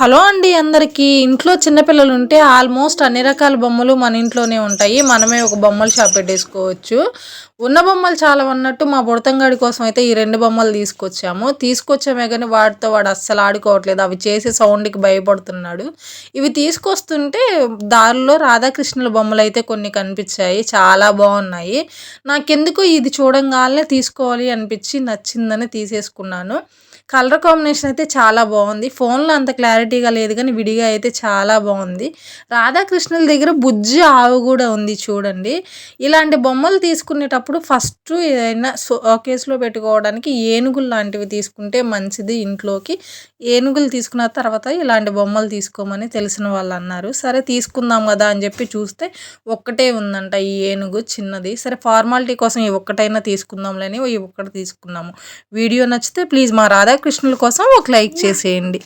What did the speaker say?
Hello అండి అందరికీ. ఇంట్లో చిన్నపిల్లలు ఉంటే ఆల్మోస్ట్ అన్ని రకాల బొమ్మలు మన ఇంట్లోనే ఉంటాయి. మనమే ఒక బొమ్మల షాప్ పెట్టేసుకోవచ్చు. ఉన్న బొమ్మలు చాలా ఉన్నట్టు మా బుడతంగాడి కోసం అయితే ఈ రెండు బొమ్మలు తీసుకొచ్చాము. తీసుకొచ్చామే కానీ వాటితో వాడు అస్సలు ఆడుకోవట్లేదు. అవి చేసే సౌండ్కి భయపడుతున్నాడు. ఇవి తీసుకొస్తుంటే దారిలో రాధాకృష్ణుల బొమ్మలు అయితే కొన్ని కనిపించాయి. చాలా బాగున్నాయి. నాకెందుకు ఇది చూడంగానే తీసుకోవాలి అనిపించి నచ్చిందని తీసేసుకున్నాను. కలర్ కాంబినేషన్ అయితే చాలా బాగుంది. ఫోన్లో అంత క్లారిటీ క్లారిటీగా లేదు కానీ విడిగా అయితే చాలా బాగుంది. రాధాకృష్ణుల దగ్గర బుజ్జి ఆవు కూడా ఉంది చూడండి. ఇలాంటి బొమ్మలు తీసుకునేటప్పుడు ఫస్ట్ ఏదైనా కేసులో పెట్టుకోవడానికి ఏనుగులు లాంటివి తీసుకుంటే మంచిది ఇంట్లోకి. ఏనుగులు తీసుకున్న తర్వాత ఇలాంటి బొమ్మలు తీసుకోమని తెలిసిన వాళ్ళు అన్నారు. సరే తీసుకుందాం కదా అని చెప్పి చూస్తే ఒక్కటే ఉందంట ఈ ఏనుగు చిన్నది. సరే ఫార్మాలిటీ కోసం ఈ ఒక్కటైనా తీసుకుందాంలేని ఈ ఒక్కటి తీసుకున్నాము. వీడియో నచ్చితే ప్లీజ్ మా రాధాకృష్ణుల కోసం ఒక లైక్ చేసేయండి.